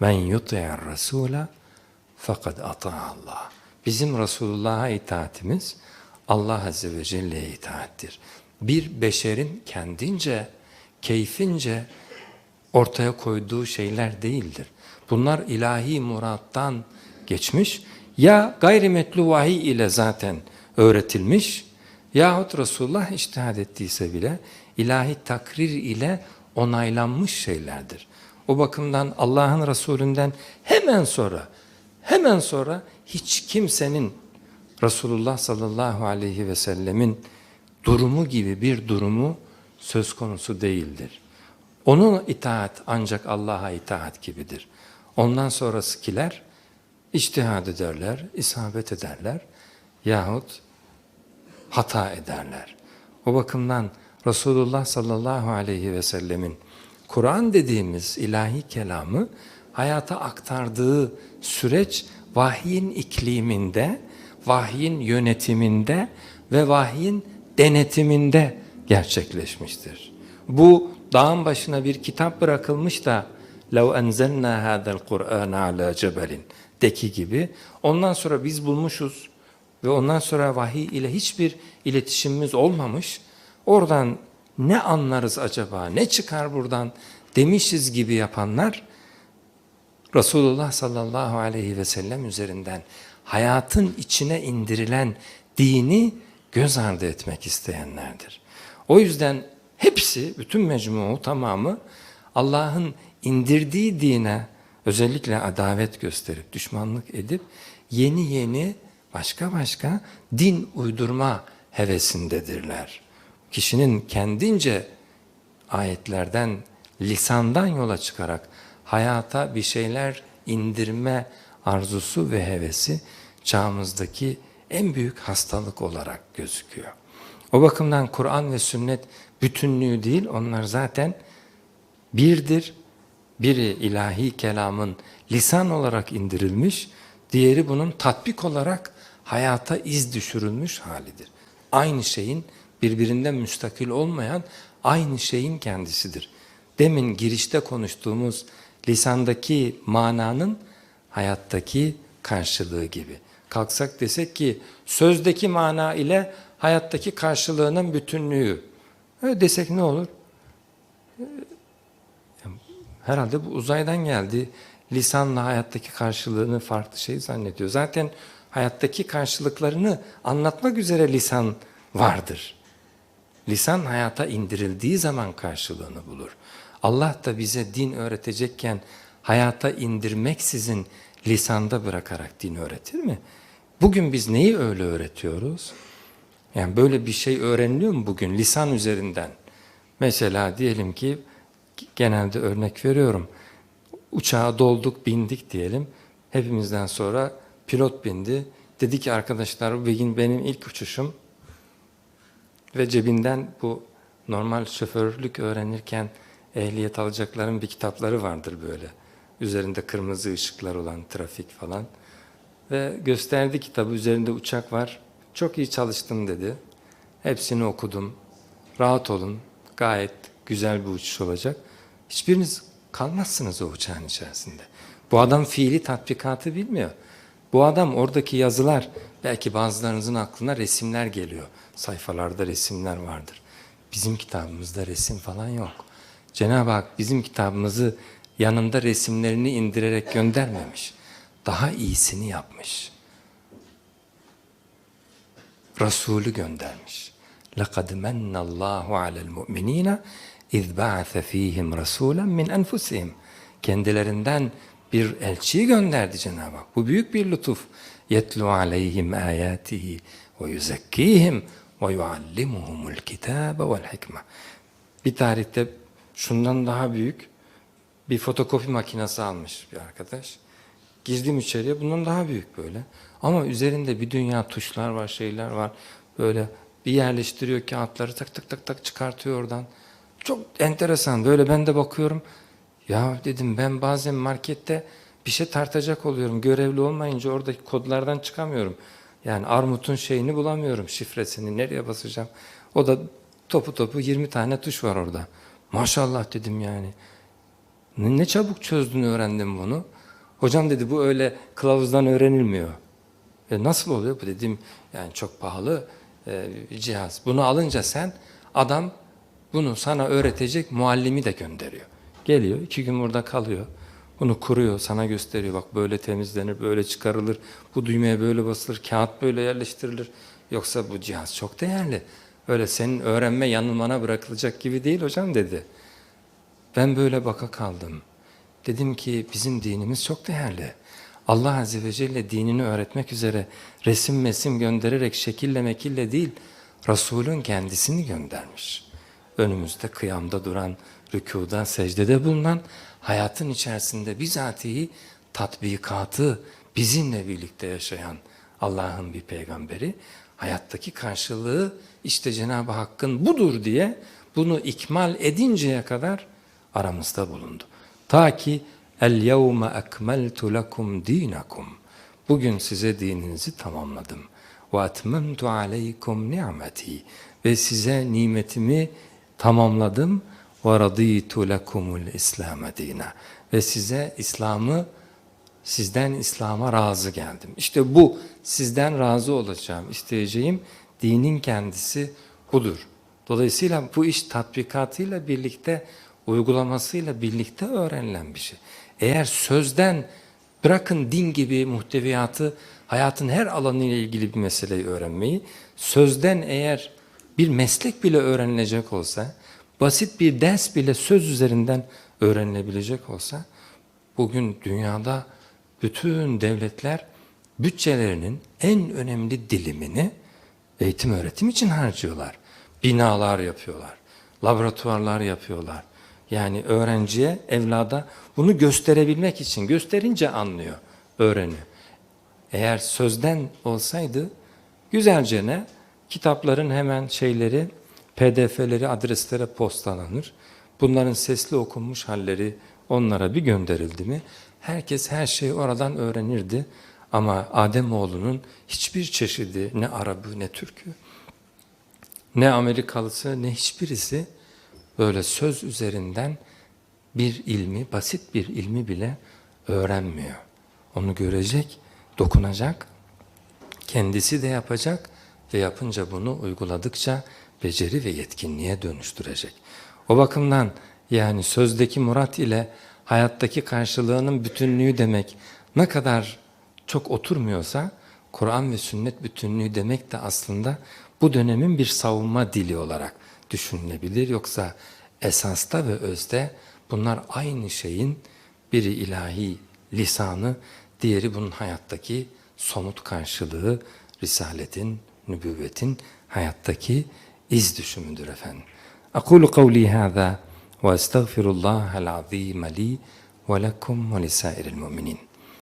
Men yuti'er rasula fakat Allah. Bizim Resulullah'a itaatimiz Allah Azze ve Celle'ye itaattir. Bir beşerin kendince, keyfince ortaya koyduğu şeyler değildir. Bunlar ilahi murattan geçmiş ya gayrimetlu vahiy ile zaten öğretilmiş yahut Resulullah iştihad ettiyse bile ilahi takrir ile onaylanmış şeylerdir. O bakımdan Allah'ın Resulünden hemen sonra hemen sonra hiç kimsenin Resulullah sallallahu aleyhi ve sellemin durumu gibi bir durumu söz konusu değildir. Onun itaat ancak Allah'a itaat gibidir. Ondan sonrasıkiler içtihad ederler, isabet ederler yahut hata ederler. O bakımdan Resulullah sallallahu aleyhi ve sellemin Kur'an dediğimiz ilahi kelamı hayata aktardığı süreç vahyin ikliminde, vahyin yönetiminde ve vahyin denetiminde gerçekleşmiştir. Bu dağın başına bir kitap bırakılmış da لَوْ أَنْزَلْنَا هَذَا الْقُرْآنَ عَلَى جَبَلٍ deki gibi ondan sonra biz bulmuşuz ve ondan sonra vahiy ile hiçbir iletişimimiz olmamış. Oradan ne anlarız acaba, ne çıkar buradan demişiz gibi yapanlar Resulullah sallallahu aleyhi ve sellem üzerinden hayatın içine indirilen dini göz ardı etmek isteyenlerdir. O yüzden hepsi, bütün mecmu tamamı Allah'ın indirdiği dine özellikle adavet gösterip, düşmanlık edip yeni yeni başka başka din uydurma hevesindedirler. Kişinin kendince ayetlerden, lisandan yola çıkarak hayata bir şeyler indirme arzusu ve hevesi çağımızdaki en büyük hastalık olarak gözüküyor. O bakımdan Kur'an ve sünnet bütünlüğü değil, onlar zaten birdir. Biri ilahi kelamın lisan olarak indirilmiş, diğeri bunun tatbik olarak hayata iz düşürülmüş halidir. Aynı şeyin birbirinden müstakil olmayan aynı şeyin kendisidir. Demin girişte konuştuğumuz lisandaki mananın hayattaki karşılığı gibi. Kalksak desek ki sözdeki mana ile hayattaki karşılığının bütünlüğü. Öyle desek ne olur? Herhalde bu uzaydan geldi. Lisanla hayattaki karşılığını farklı şey zannediyor. Zaten hayattaki karşılıklarını anlatmak üzere lisan vardır. Lisan hayata indirildiği zaman karşılığını bulur. Allah da bize din öğretecekken hayata indirmeksizin lisanda bırakarak din öğretir mi? Bugün biz neyi öyle öğretiyoruz? Yani böyle bir şey öğreniliyor mu bugün lisan üzerinden? Mesela diyelim ki genelde örnek veriyorum. Uçağa dolduk, bindik diyelim. Hepimizden sonra pilot bindi. Dedi ki arkadaşlar bugün benim ilk uçuşum ve cebinden bu normal şoförlük öğrenirken ehliyet alacakların bir kitapları vardır böyle. Üzerinde kırmızı ışıklar olan trafik falan. Ve gösterdi kitabı üzerinde uçak var. Çok iyi çalıştın dedi. Hepsini okudum. Rahat olun. Gayet güzel bir uçuş olacak. Hiçbiriniz kalmazsınız o uçağın içerisinde. Bu adam fiili tatbikatı bilmiyor. Bu adam oradaki yazılar, belki bazılarınızın aklına resimler geliyor. Sayfalarda resimler vardır. Bizim kitabımızda resim falan yok. Cenab-ı Hak bizim kitabımızı yanında resimlerini indirerek göndermemiş. Daha iyisini yapmış. Resulü göndermiş. لَقَدْ مَنَّ اللّٰهُ عَلَى الْمُؤْمِنِينَ اِذْ بَعَثَ ف۪يهِمْ رَسُولًا مِنْ أَنْفُسِهِمْ Kendilerinden bir elçiyi gönderdi Cenab-ı Hak. Bu büyük bir lütuf. Yetlu aleyhim ayatihi ve yuzekkihim ve yuallimuhumul kitabe vel hikme. Bir tarihte şundan daha büyük bir fotokopi makinesi almış bir arkadaş. Girdim içeriye bundan daha büyük böyle. Ama üzerinde bir dünya tuşlar var, şeyler var. Böyle bir yerleştiriyor kağıtları tak tak tak tak çıkartıyor oradan. Çok enteresan böyle ben de bakıyorum. Ya dedim ben bazen markette bir şey tartacak oluyorum. Görevli olmayınca oradaki kodlardan çıkamıyorum. Yani armutun şeyini bulamıyorum. Şifresini nereye basacağım. O da topu topu 20 tane tuş var orada. Maşallah dedim yani. Ne, ne çabuk çözdün öğrendin bunu. Hocam dedi bu öyle kılavuzdan öğrenilmiyor. E nasıl oluyor bu dedim yani çok pahalı e, cihaz. Bunu alınca sen adam bunu sana öğretecek muallimi de gönderiyor. Geliyor iki gün burada kalıyor. Bunu kuruyor sana gösteriyor bak böyle temizlenir böyle çıkarılır. Bu düğmeye böyle basılır kağıt böyle yerleştirilir. Yoksa bu cihaz çok değerli. Öyle senin öğrenme yanılmana bırakılacak gibi değil hocam dedi. Ben böyle baka kaldım. Dedim ki bizim dinimiz çok değerli. Allah Azze ve Celle dinini öğretmek üzere resim mesim göndererek şekille mekille değil, Resulün kendisini göndermiş. Önümüzde kıyamda duran, rükuda, secdede bulunan, hayatın içerisinde bizatihi tatbikatı bizimle birlikte yaşayan Allah'ın bir peygamberi, hayattaki karşılığı işte Cenab-ı Hakk'ın budur diye bunu ikmal edinceye kadar aramızda bulundu. Ta ki el yevme ekmeltu lekum dinakum. Bugün size dininizi tamamladım. Ve etmemtu aleykum ni'meti. Ve size nimetimi tamamladım. Raditu lekumul İslam dina. Ve size İslam'ı sizden İslam'a razı geldim. İşte bu sizden razı olacağım, isteyeceğim dinin kendisi budur. Dolayısıyla bu iş tatbikatıyla birlikte, uygulamasıyla birlikte öğrenilen bir şey. Eğer sözden bırakın din gibi muhteviyatı, hayatın her alanıyla ilgili bir meseleyi öğrenmeyi, sözden eğer bir meslek bile öğrenilecek olsa, basit bir ders bile söz üzerinden öğrenilebilecek olsa, bugün dünyada bütün devletler bütçelerinin en önemli dilimini eğitim öğretim için harcıyorlar. Binalar yapıyorlar, laboratuvarlar yapıyorlar. Yani öğrenciye, evlada bunu gösterebilmek için, gösterince anlıyor, öğreniyor. Eğer sözden olsaydı güzelce ne? Kitapların hemen şeyleri, pdf'leri adreslere postalanır. Bunların sesli okunmuş halleri onlara bir gönderildi mi herkes her şeyi oradan öğrenirdi. Ama Ademoğlunun hiçbir çeşidi ne Arabı ne Türk'ü ne Amerikalısı ne hiçbirisi böyle söz üzerinden bir ilmi, basit bir ilmi bile öğrenmiyor. Onu görecek, dokunacak, kendisi de yapacak ve yapınca bunu uyguladıkça beceri ve yetkinliğe dönüştürecek. O bakımdan yani sözdeki murat ile hayattaki karşılığının bütünlüğü demek ne kadar çok oturmuyorsa Kur'an ve sünnet bütünlüğü demek de aslında bu dönemin bir savunma dili olarak düşünülebilir. Yoksa esasta ve özde bunlar aynı şeyin biri ilahi lisanı, diğeri bunun hayattaki somut karşılığı, risaletin, nübüvvetin hayattaki iz düşümüdür. أقول قولي هذا وأستغفر الله العظيم لي ولكم ولسائر المؤمنين